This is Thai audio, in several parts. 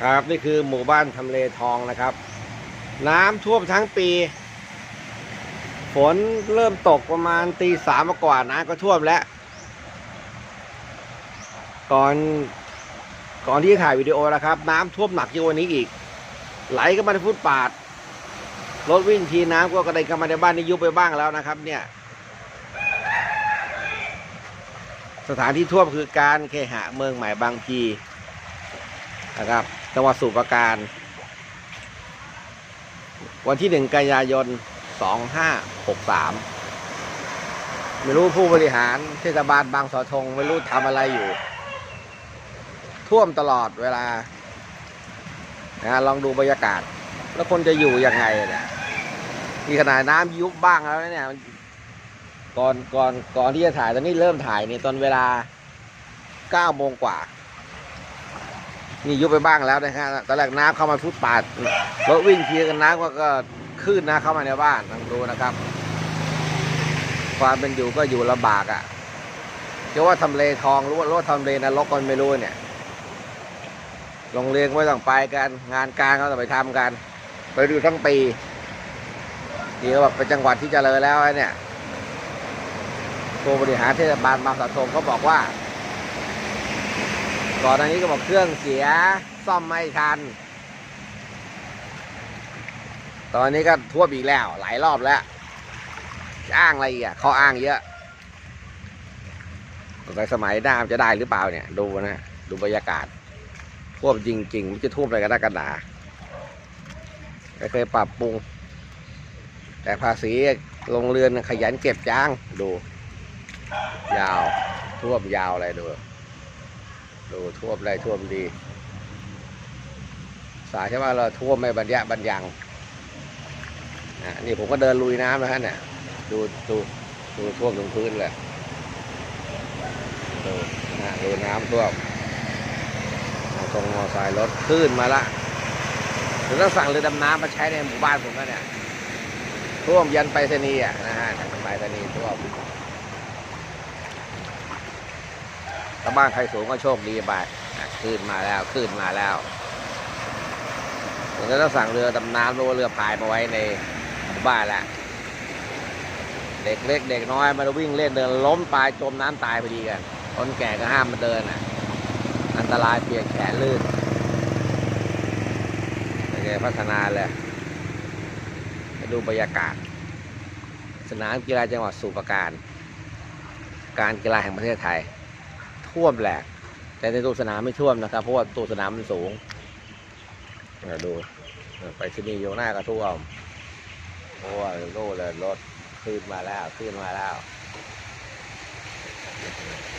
ครับนี่คือหมู่บ้านทำเลทองนะครับ น้ำท่วมทั้งปี ฝนเริ่มตกประมาณตีสามกว่าน้ำก็ท่วมแล้ว ก่อนก่อนที่จะถ่ายวิดีโอนะครับ น้ำท่วมหนักยิ่งกว่านี้อีก ไหลก็มาในฟุตปาดรถวิ่งทีน้ำก็กระเด็นเข้ามาในบ้านนี่ยุบไปบ้างแล้วนะครับ เนี่ย สถานที่ท่วมคือการเคหะเมืองใหม่บางพีนะครับ จังหวัดสุพรปราการ วันที่หนึ่งกันยายนสองห้าหกสามไม่รู้ผู้บริหารเทศบาลบางสาวธงไม่รู้ทำอะไรอยู่ ท่วมตลอดเวลานะลองดูบรรยากาศ แล้วคนจะอยู่ยังไงเนี่ยมีขนาดน้ำยุบบ้างแล้วเนี่ยก่อนก่อนก่อนที่จะถ่ายตอนนี้เริ่มถ่ายนี่ตอนเวลาเก้าโมงกว่า นี่ยุบไปบ้างแล้วนะฮะตอนแรกน้ำเข้ามาฟุตปาดรถวิ่งเทียกันน้ำก็ก็ขึ้นนะเข้ามาในบ้านลองดูนะครับ ความเป็นอยู่ก็อยู่ลำบากอะ่ะจะว่าทำเลทองหรือว่ารู้ว่าทำเลนรกก็ไม่รู้เนี่ยโรงเรียนไม่ต้องไปกัน งานการเขาต้องไปทำกัน ไปดูทั้งปีนี่ก็แบบเป็นจังหวัดที่เจริญแล้วไอ้เนี่ยผู้บริหารเทศบาลบางสะทงเขาบอกว่า ก่อนหน้านี้ก็บอกเครื่องเสียซ่อมไม่ทัน ตอนนี้ก็ท่วมอีกแล้ว หลายรอบแล้ว อ้างอะไรอะเขาอ้างเยอะสงสัยสมัยหน้าจะได้หรือเปล่าเนี่ย ดูนะดูบรรยากาศท่วมจริงๆมันจะท่วมอะไรกันนักกันหนาเคยปรับปรุง แต่ภาษีโรงเรือนขยันเก็บจ้างดู ยาวท่วมยาวอะไรดู ดูท่วมอะไรท่วมดี สายใช่ไหมเราท่วมไม่บรรยะบรรยังอะนี่ผมก็เดินลุยน้ำนะฮะเนี่ยดูดูดูท่วมถึงพื้นเลยดูนะดูน้ำท่วมตรงมอไซค์รถขึ้นมาละถึงต้องสั่งเรือดำน้ำมาใช้ในหมู่บ้านผมแล้วเนี่ยท่วมยันไปรษณีย์อะนะฮะไปรษณีย์ท่วม ถ้าบ้านใครสูงก็โชคดีไปขึ้นมาแล้วขึ้นมาแล้วผมก็ต้องสั่งเรือดำน้ำหรือว่าเรือพายมาไว้ในหมู่บ้านแล้วเด็กเล็กเด็กน้อยมาวิ่งเล่นเดินล้มตายจมน้ำตายพอดีกันคนแก่ก็ห้ามมาเดินอะ อันตรายเปียกแขนลื่นโอเคพัฒนาเลยไปดูบรรยากาศ สนามกีฬาจังหวัดสุพรปราการ การกีฬาแห่งประเทศไทย ท่วมแหลก แต่ในตัวสนามไม่ท่วมนะครับ เพราะว่าตัวสนามมันสูงดูไปที่นี่โยหน้าก็ท่วมเพราะว่าโน่เลยรถขึ้นมาแล้วขึ้นมาแล้ว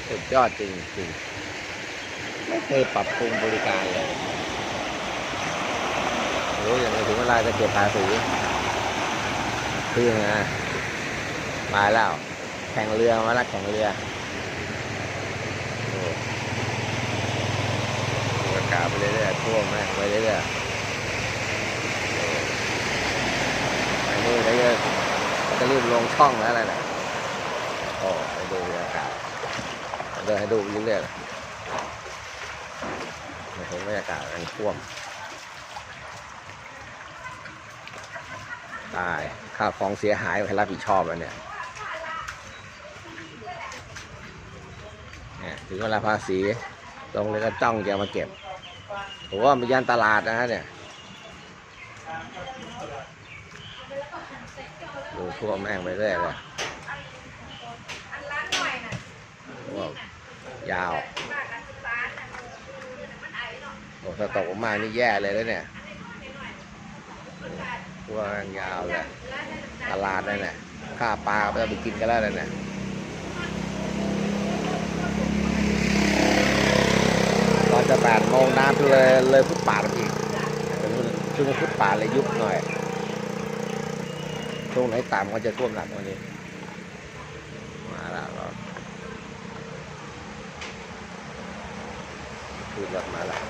สุดยอดจริงจริงไม่เคยปรับปรุงบริการเลยโอ้ยยังไม่ถึงเวลาจะเก็บภาษีขึ้นนะมาแล้ว แข่งเรือมาแล้วแข่งเรือ บรรยาไปเรื่อยๆท่วมแม่ไปเรื่อยๆไปนู่นเรื่อยๆจะรีบลงช่องแล้วอะไรนะโอ้ไปดูบรรยากาศเดินให้ดูเรื่อยๆเห็นบรรยากาศมันท่วมตายข้าวของเสียหายใครรับผิดชอบอันเนี่ยเนี่ยถึงเวลาภาษีลงเลยก็จ้องจะมาเก็บ ผมว่ามันยานตลาดนะฮะเนี่ยดูทั่วแม่งไปเรื่อยเลยว้าวยาวโอ้ถ้าตกออกมานี่แย่เลยแล้วเนี่ยทั่วแม่งยาวเลยตลาดนั่นแหละข้าปลาไปกินกันแล้วนั่นแหละ 8โมงน้ำเลยเลยฟุตป่าอีกช่วงฟุตป่าเลยยุบหน่อยช่วงไหนตามก็จะท่วมหลังกว่านี้มาแล้วคือรถมาแล้ว